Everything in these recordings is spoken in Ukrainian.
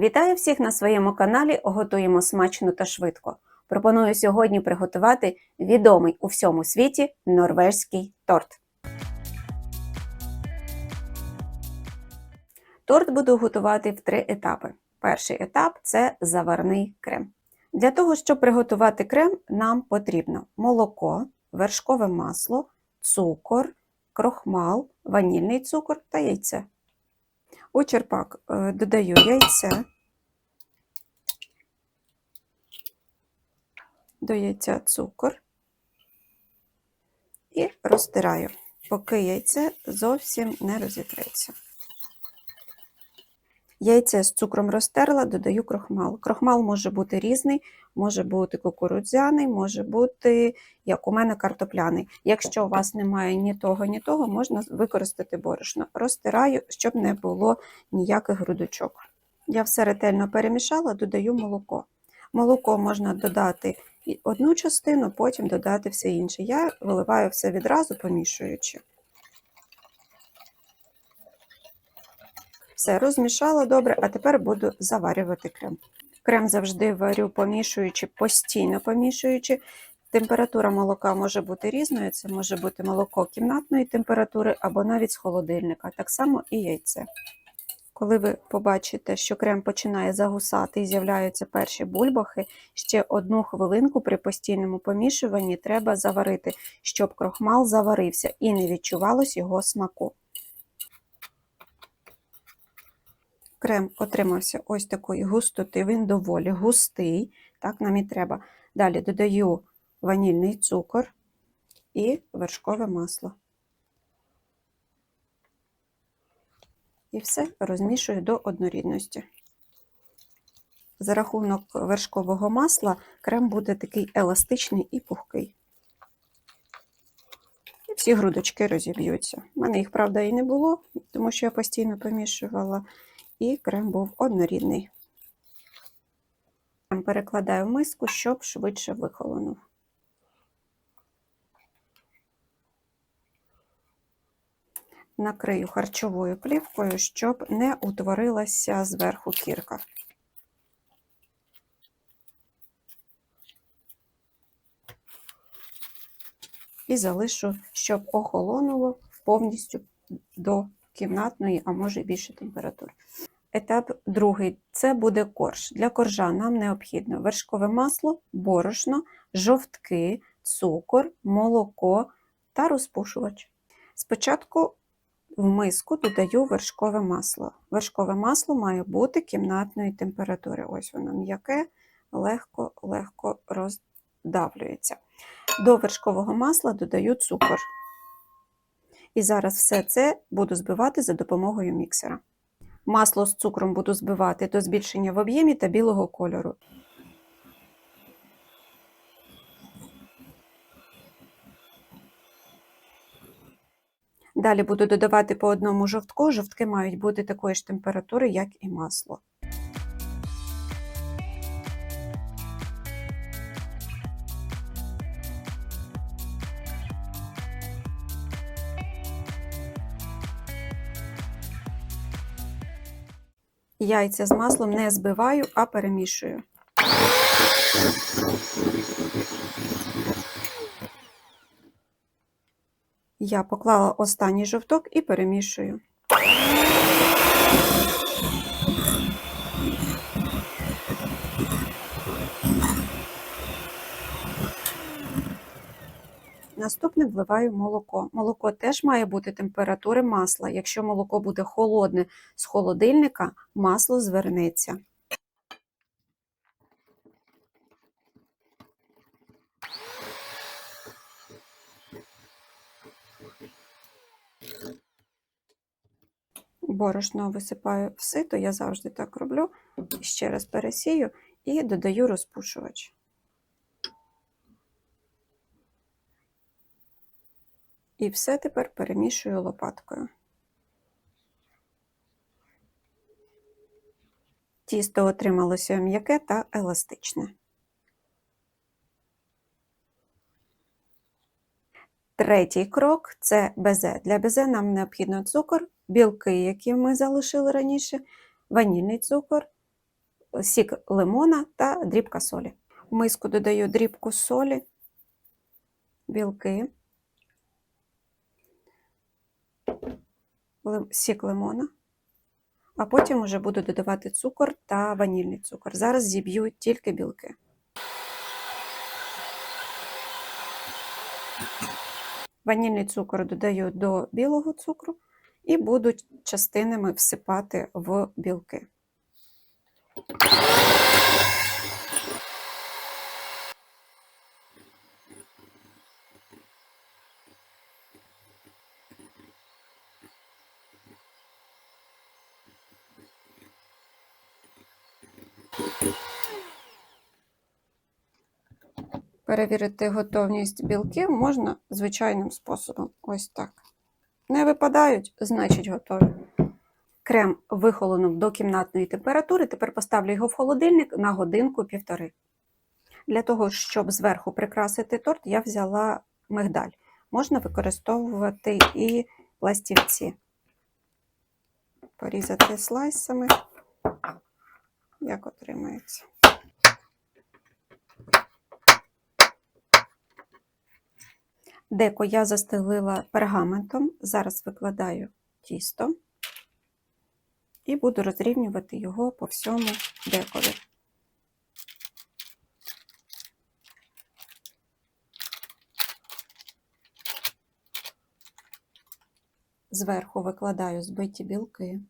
Вітаю всіх на своєму каналі Готуємо смачно та швидко. Пропоную сьогодні приготувати відомий у всьому світі норвезький торт. Торт буду готувати в три етапи. Перший етап це заварний крем. Для того, щоб приготувати крем, нам потрібно молоко, вершкове масло, цукор, крохмал, ванільний цукор та яйце. У черпак е, додаю яйце, до яйця цукор і розтираю, поки яйце зовсім не розітреться. Яйце з цукром розтерла, додаю крохмал. Крохмал може бути різний, може бути кукурудзяний, може бути, як у мене, картопляний. Якщо у вас немає ні того, ні того, можна використати борошно. Розтираю, щоб не було ніяких грудочок. Я все ретельно перемішала, додаю молоко. Молоко можна додати одну частину, потім додати все інше. Я виливаю все відразу, помішуючи. Все, розмішала добре, а тепер буду заварювати крем. Крем завжди варю помішуючи, постійно помішуючи. Температура молока може бути різною, це може бути молоко кімнатної температури або навіть з холодильника, так само і яйце. Коли ви побачите, що крем починає загусати і з'являються перші бульбахи, ще одну хвилинку при постійному помішуванні треба заварити, щоб крохмал заварився і не відчувалось його смаку. Крем отримався ось такої густоти, він доволі густий, так нам і треба. Далі додаю ванільний цукор і вершкове масло. І все розмішую до однорідності. За рахунок вершкового масла крем буде такий еластичний і пухкий. І всі грудочки розіб'ються. У мене їх, правда, і не було, тому що я постійно помішувала, і крем був однорідний. Перекладаю в миску, щоб швидше вихолонув. накрию харчовою плівкою, щоб не утворилася зверху кірка. І залишу, щоб охолонуло повністю до кімнатної, а може більше температури. Етап другий це буде корж. Для коржа нам необхідно вершкове масло, борошно, жовтки, цукор, молоко та розпушувач. Спочатку в миску додаю вершкове масло. Вершкове масло має бути кімнатної температури. Ось воно м'яке, легко-легко роздавлюється. До вершкового масла додаю цукор. І зараз все це буду збивати за допомогою міксера. Масло з цукром буду збивати до збільшення в об'ємі та білого кольору. Далі буду додавати по одному жовтку. Жовтки мають бути такої ж температури, як і масло. Яйця з маслом не збиваю, а перемішую. Я поклала останній жовток і перемішую. Наступне вливаю молоко. Молоко теж має бути температури масла. Якщо молоко буде холодне з холодильника, масло звернеться. Борошно висипаю в сито, я завжди так роблю. Ще раз пересію і додаю розпушувач. І все тепер перемішую лопаткою. Тісто отрималося м'яке та еластичне. Третій крок це безе. Для безе нам необхідно цукор, білки, які ми залишили раніше, ванільний цукор сік лимона та дрібка солі. В миску додаю дрібку солі, білки, сік лимона, а потім вже буду додавати цукор та ванільний цукор. Зараз зіб'ю тільки білки. Ванільний цукор додаю до білого цукру і буду частинами всипати в білки. Перевірити готовність білків можна звичайним способом. Ось так. Не випадають, значить готові. Крем вихолонув до кімнатної температури. Тепер поставлю його в холодильник на годинку-півтори. Для того, щоб зверху прикрасити торт, я взяла мигдаль. Можна використовувати і пластівці. Порізати слайсами, як отримається. Деко я застелила пергаментом. Зараз викладаю тісто і буду розрівнювати його по всьому декові. Зверху викладаю збиті білки.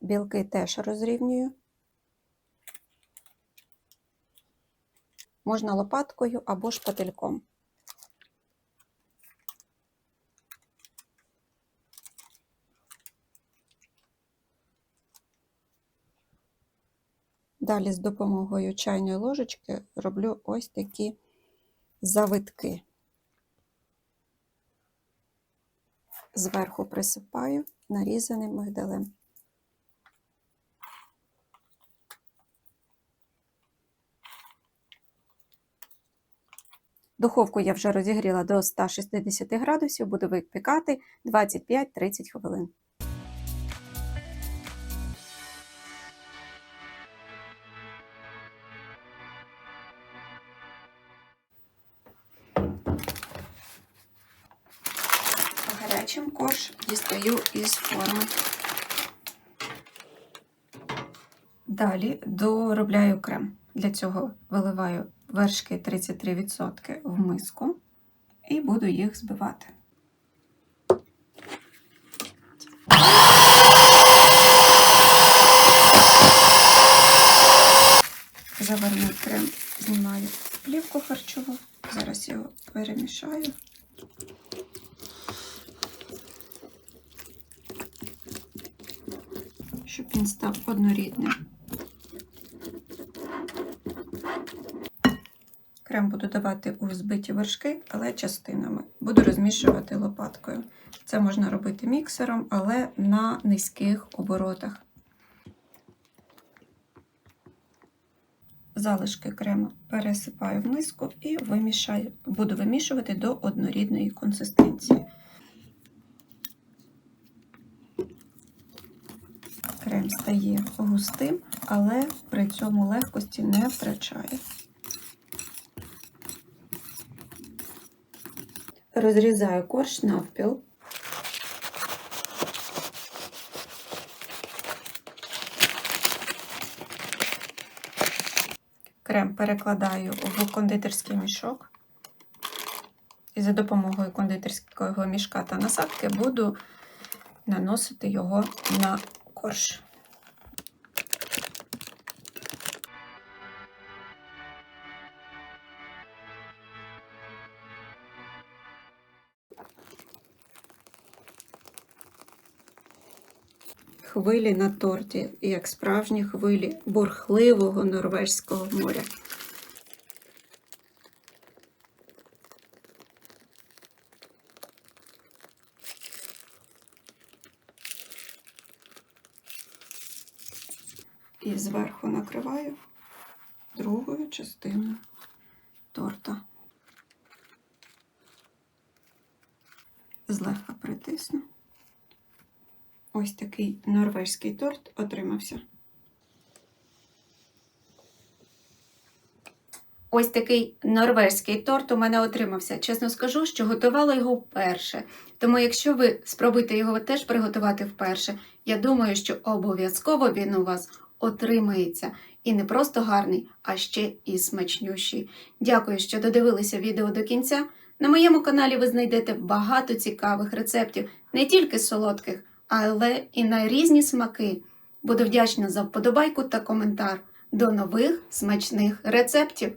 Білки теж розрівнюю. Можна лопаткою або шпательком. Далі з допомогою чайної ложечки роблю ось такі завитки. Зверху присипаю нарізаним мигдалем. Духовку я вже розігріла до 160 градусів, буду випікати 25-30 хвилин. Гарячим корж дістаю із форми. Далі доробляю крем. Для цього виливаю вершки 33% в миску і буду їх збивати. Заварний крем знімаю плівку харчову. Зараз його перемішаю. Щоб він став однорідним. Крем буду давати у взбиті вершки, але частинами. Буду розмішувати лопаткою. Це можна робити міксером, але на низьких оборотах. Залишки крему пересипаю в миску і вимішаю. буду вимішувати до однорідної консистенції. Крем стає густим, але при цьому легкості не втрачає. Розрізаю корж навпіл. Крем перекладаю в кондитерський мішок. І за допомогою кондитерського мішка та насадки буду наносити його на корж. Хвилі на торті, як справжні хвилі бурхливого норвезького моря. І зверху накриваю другою частиною торта. Злегка притисну. Ось такий норвезький торт отримався. Ось такий норвезький торт у мене отримався. Чесно скажу, що готувала його вперше. Тому, якщо ви спробуєте його теж приготувати вперше, я думаю, що обов'язково він у вас отримається. І не просто гарний, а ще і смачнющий. Дякую, що додивилися відео до кінця. На моєму каналі ви знайдете багато цікавих рецептів, не тільки солодких, але і на різні смаки. Буду вдячна за вподобайку та коментар. До нових смачних рецептів!